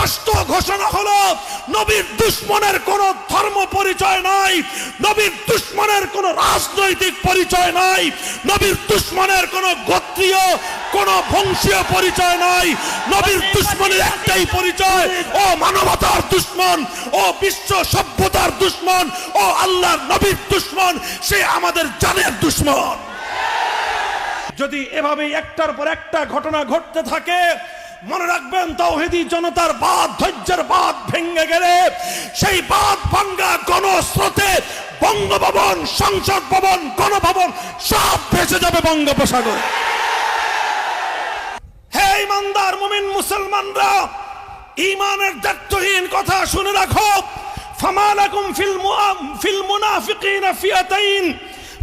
স্পষ্ট ঘোষণা হলো, নবীর দুশ্মনের কোন ধর্ম পরিচয় নাই, নবীর দুশ্মনের কোন রাজনৈতিক পরিচয় নাই, নবীর দুশ্মনের কোন গোত্রীয়, কোন বংশীয় পরিচয় নাই, নবীর দুশ্মনের একটাই পরিচয়, ও মানবতার দুশ্মন, ও বিশ্ব সভ্যতার দুশ্মন, ও আল্লাহর নবীর দুশ্মন, সে আমাদের জানের দুশ্মন। যদি এভাবে একটার পর একটা ঘটনা ঘটতে থাকে মনে রাখবেন তাওহিদি জনতার বাদ, ধৈর্যের বাদ ভেঙে গেলে সেই বাদ ভাঙ্গা গণস্রোতে বঙ্গভবন, সংসদ ভবন, গণভবন সব ভেসে যাবে বঙ্গোপসাগরে। হে ইমানদার মুমিন মুসলমানরা ইমানের দায়িত্বহীন কথা শুনে রাখো। ফামালাকুম ফিল মুআম- ফিল মুনাফিকিনা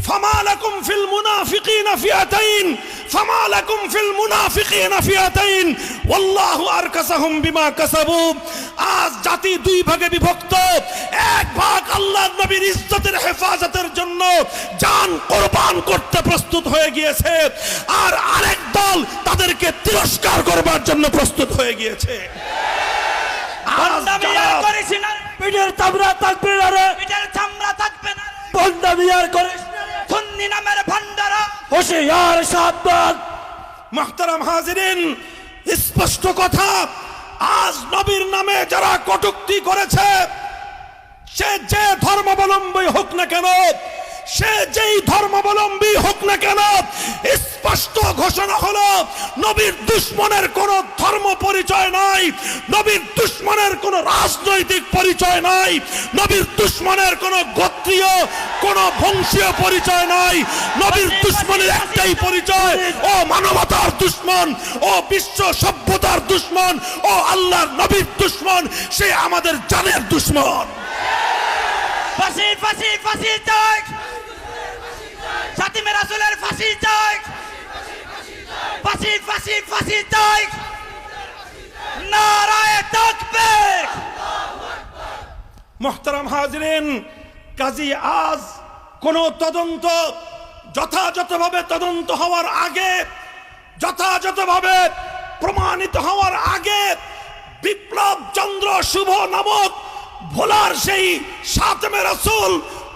ফামালাকুম ফিল মুনাফিকিনা ফিয়াতাইন ফামালাকুম ফিল মুনাফিকিনা ফিয়াতাইন ওয়াল্লাহু আরকাসাহুম বিমা কাসাবু আজ জাতি দুই ভাগে বিভক্ত এক ভাগ আল্লাহর নবীর ইজ্জতের হেফাজতের জন্য জান কোরবান করতে প্রস্তুত হয়ে গিয়েছে আর আরেক দল তাদেরকে তিরস্কার করবার জন্য প্রস্তুত হয়ে গিয়েছে। পিঠের চামড়া থাকবে না রে পিঠের চামড়া থাকবে না রে। বন্দামি আর করিস না রে। সুন্নি নামের ভান্ডারা হুঁশিয়ার সাবধান মাহতারাম হাজিরিন স্পষ্ট কথা আজ নবীর নামে যারা কটুক্তি করেছে সে যে ধর্মাবলম্বী হোক না কেন সে যেই ধর্মাবলম্বী হোক না কেন, স্পষ্ট ঘোষণা হলো, নবীর দুশ্মনের কোন ধর্ম পরিচয় নাই, নবীর দুশ্মনের কোন রাজনৈতিক পরিচয় নাই, নবীর দুশ্মনের কোন গোত্রীয়, কোন বংশীয় পরিচয় নাই, নবীর দুশ্মনের একটাই পরিচয়, ও মানবতার দুশ্মন, ও বিশ্ব সভ্যতার দুশ্মন, ও আল্লাহর নবীর দুশ্মন, সে আমাদের জানের দুশ্মন। ফাঁসি ফাঁসি ফাঁসি চাই সাতিমে রাসুলের ফাঁসি চাই ফাঁসি ফাঁসি ফাঁসি চাই নারায় তাকবীর মোহতারাম হাজরিন কাজী আজ কোন তদন্ত যথাযথভাবে তদন্ত হওয়ার আগে, যথাযথভাবে প্রমাণিত হওয়ার আগে বিপ্লব চন্দ্র শুভ নামক ভোলার সেই সাতমে রসুল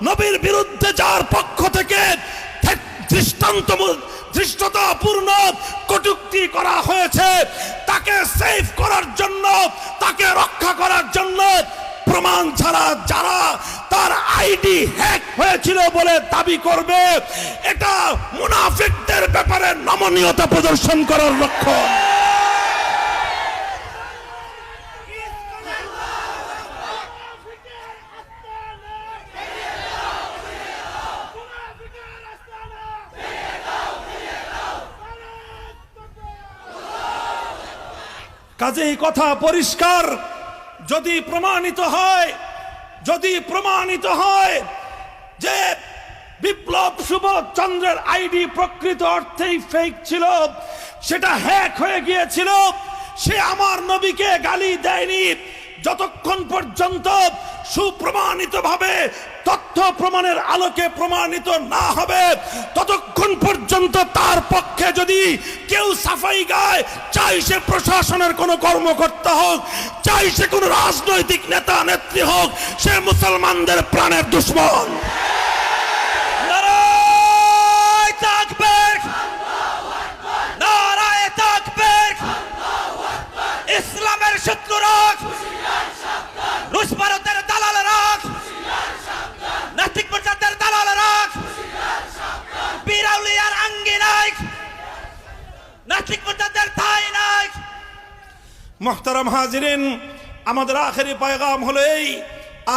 নবীর বিরুদ্ধে যার পক্ষ থেকে দৃষ্টান্ত দৃষ্টতাপূর্ণ কটুক্তি করা হয়েছে, তাকে সেভ করার জন্য, তাকে রক্ষা করার জন্য প্রমাণ ছাড়া যারা তার আইডি হ্যাক হয়েছিল বলে দাবি করবে, এটা মুনাফিকদের ব্যাপারে নমনীয়তা প্রদর্শন করার লক্ষণ কাজেই কথা পরিষ্কার। যদি প্রমাণিত হয়, যদি প্রমাণিত হয় যে বিপ্লব চন্দ্রের আইডি প্রকৃত অর্থেই ফেক ছিল, সেটা হ্যাক হয়ে গিয়েছিল, সে আমার নবীকে গালি দেয়নি, যতক্ষণ পর্যন্ত সুপ্রমাণিত ভাবে তথ্য প্রমাণের আলোকে প্রমাণিত না হবে। ততক্ষণ পর্যন্ত তার পক্ষে যদি কেউ সাফাই গায়, চাই সে প্রশাসনের কোনো কর্মকর্তা হোক, চাই সে কোনো রাজনৈতিক নেতা, নেত্রী হোক, সে মুসলমানদের প্রাণের দুশ্মন। ইসলামের শত্রু মোহতারাম হাজিরিন, আমাদের আখেরি পায়গাম হলো এই,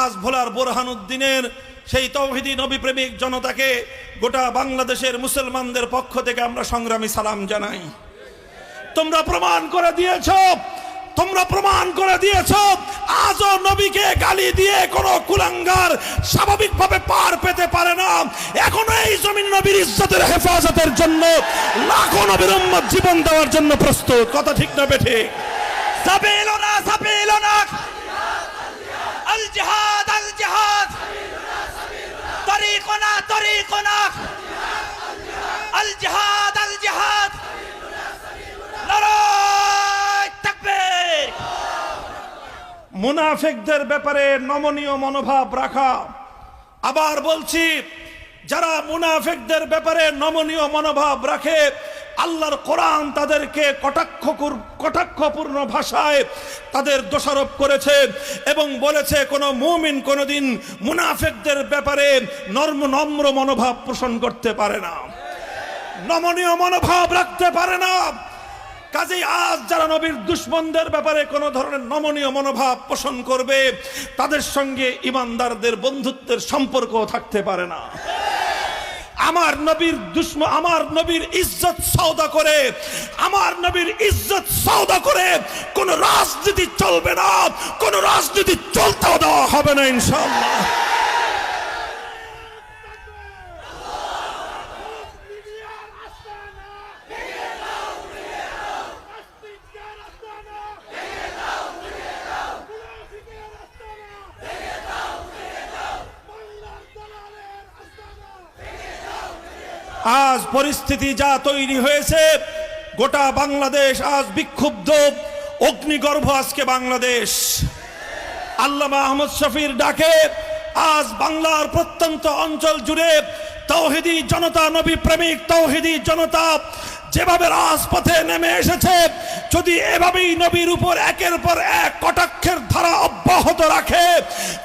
আজ ভোলার বোরহানুদ্দিনের সেই তৌহিদি নবী প্রেমিক জনতাকে গোটা বাংলাদেশের মুসলমানদের পক্ষ থেকে আমরা সংগ্রামী সালাম জানাই। তোমরা প্রমাণ করে দিয়েছ, তোমরা প্রমাণ করে দিয়েছ, আজও নবীকে গালি দিয়ে কোন কুলাঙ্গার স্বাভাবিকভাবে পার পেতে পারে না। এখন এই জমিন নবীর ইজ্জতের হেফাজতের জন্য লাখো নবীর জীবন দেওয়ার জন্য প্রস্তুত। কথা ঠিক না বেঠে سبيلنا سبيلنا الجهاد الجهاد طريقنا طريقنا الجهاد الجهاد نراي التكبير মুনাফিকদের ব্যাপারে নমনীয় মনোভাব রাখা আবার বলছি যারা মুনাফিকদের ব্যাপারে নমনীয় মনোভাব রাখে আল্লাহর কোরআন তাদেরকে কটাক্ষ কটাক্ষপূর্ণ ভাষায় তাদের দোষারোপ করেছে এবং বলেছে, কোনো মুমিন কোনোদিন মুনাফেকদের ব্যাপারে নর্ম নম্র মনোভাব পোষণ করতে পারে না। নমনীয় মনোভাব রাখতে পারে না। কাজেই আজ যারা নবীর দুশ্মনদের ব্যাপারে কোনো ধরনের নমনীয় মনোভাব পোষণ করবে, তাদের সঙ্গে ইমানদারদের বন্ধুত্বের সম্পর্ক থাকতে পারে না। আমার নবীর দুশ্ম, আমার নবীর ইজ্জত সৌদা করে, আমার নবীর ইজ্জত সওদা করে কোন রাজনীতি চলবে না, কোন রাজনীতি চলতেও দেওয়া হবে না ইনশাআল্লাহ। আজ পরিস্থিতি যা তৈরি হয়েছে, গোটা বাংলাদেশ আজ বিক্ষুব্ধ। অগ্নিগর্ভ আজকে বাংলাদেশ। আল্লামা আহমদ শফির ডাকে, আজ বাংলার প্রত্যন্ত অঞ্চল জুড়ে তৌহিদি জনতা, নবী প্রেমিক তৌহিদি জনতা যেভাবে রাজপথে নেমে এসেছে, যদি এভাবেই নবীর উপর একের পর এক কটাক্ষের ধারা অব্যাহত রাখে,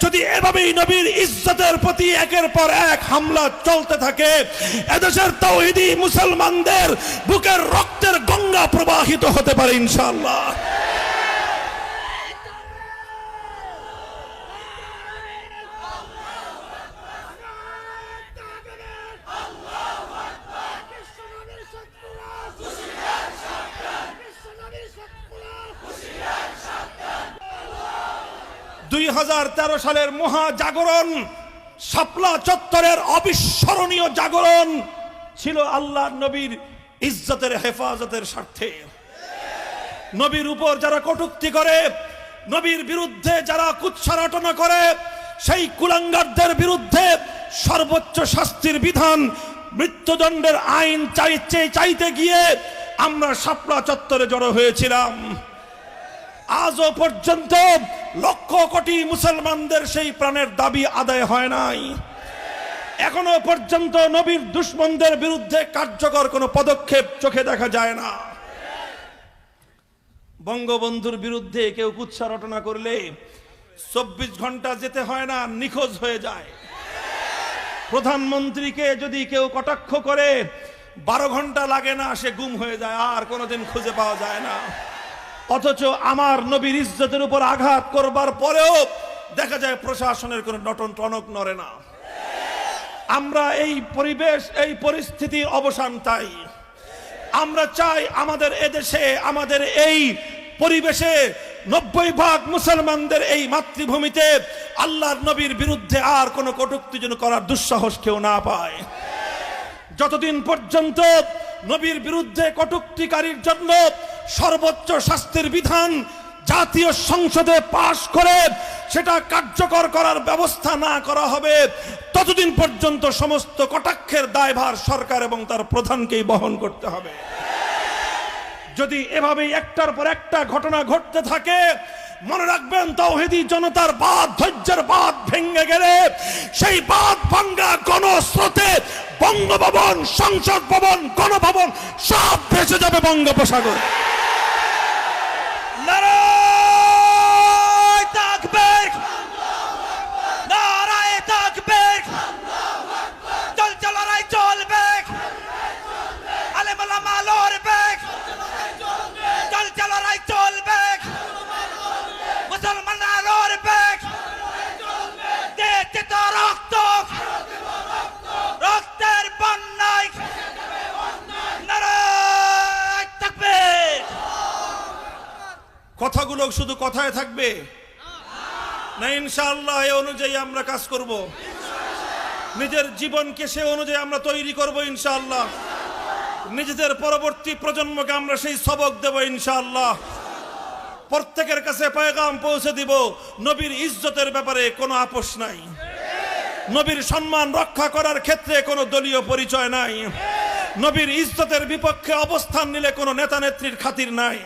যদি এভাবেই নবীর ইজ্জতের প্রতি একের পর এক হামলা চলতে থাকে, এদেশের তৌহিদি মুসলমানদের বুকের রক্তের গঙ্গা প্রবাহিত হতে পারে ইনশাআল্লাহ বিশ্বনবীর শত্রুরা হুশিয়ার সাবধান বিশ্বনবীর শত্রুরা হুশিয়ার দুই হাজার তেরো সালের মহা জাগরণ শাপলা চত্বরের অবিস্মরণীয় জাগরণ ছিল আল্লাহ নবীর ইজ্জতের হেফাজতের স্বার্থে। নবীর উপর যারা কটুক্তি করে, নবীর বিরুদ্ধে যারা কুৎসারটনা করে, সেই কুলাঙ্গারদের বিরুদ্ধে সর্বোচ্চ শাস্তির বিধান মৃত্যুদণ্ডের আইন চাইতে চাইতে গিয়ে আমরা শাপলা চত্বরে জড়ো হয়েছিলাম। আজও পর্যন্ত লক্ষ কোটি মুসলমানদের সেই প্রাণের দাবি আদায় হয় নাই। এখনও পর্যন্ত নবীর দুশ্মনদের বিরুদ্ধে কার্যকর কোনো পদক্ষেপ চোখে দেখা যায় না। বঙ্গবন্ধুর বিরুদ্ধে কেউ কুৎসা রটনা করলে চব্বিশ ঘণ্টা যেতে হয় না, নিখোঁজ হয়ে যায়। প্রধানমন্ত্রীকে যদি কেউ কটাক্ষ করে, বারো ঘণ্টা লাগে না, সে গুম হয়ে যায়, আর কোনোদিন খুঁজে পাওয়া যায় না। অথচ আমার নবীর ইজ্জতের উপর আঘাত করবার পরেও দেখা যায় প্রশাসনের কোনো নটন টনক নড়ে না। আমরা এই পরিবেশ, এই পরিস্থিতির অবসান চাই। আমরা চাই আমাদের এদেশে, আমাদের এই পরিবেশে নব্বই ভাগ মুসলমানদের এই মাতৃভূমিতে আল্লাহর নবীর বিরুদ্ধে আর কোনো কটুক্তি যেন করার দুঃসাহস কেউ না পায়। যতদিন পর্যন্ত নবীর বিরুদ্ধে কটুক্তিকারীর জন্য সর্বোচ্চ শাস্তির বিধান জাতীয় সংসদে পাশ করে সেটা কার্যকর করার ব্যবস্থা না করা হবে। ততদিন পর্যন্ত সমস্ত কটাক্ষের দায়ভার সরকার এবং তার প্রধানকেই বহন করতে হবে। যদি এভাবেই একটার পর একটা ঘটনা ঘটতে থাকে, মনে রাখবেন তৌহিদি জনতার বাদ, ধৈর্যের বাদ ভেঙে গেলে সেই বাদ ভাঙ্গা গণস্রোতে বঙ্গভবন সংসদ ভবন গণভবন সব ভেসে যাবে বঙ্গোপসাগরে নারায় তাকবীর নারায় তাকবীর চলছে লড়াই চলবে আলেমালামা লড়বে চলছে লড়াই চলবে মুসলমানরা লড়বে দেখছে তো রক্ত রক্তের বন্যায় নারায় তাকবীর কথাগুলো শুধু কথায় থাকবে? না, ইনশাআল্লাহ, এ অনুযায়ী আমরা কাজ করব। নিজের জীবনকে সে অনুযায়ী আমরা তৈরি করব, ইনশাআল্লাহ। নিজেদের পরবর্তী প্রজন্মকে আমরা সেই সবক দেব, ইনশাআল্লাহ। প্রত্যেকের কাছে পয়গাম পৌঁছে দিব, নবীর ইজ্জতের ব্যাপারে কোনো আপোষ নাই। নবীর সম্মান রক্ষা করার ক্ষেত্রে কোনো দলীয় পরিচয় নাই। নবীর ইজ্জতের বিপক্ষে অবস্থান নিলে কোনো নেতা নেত্রীর খাতির নাই।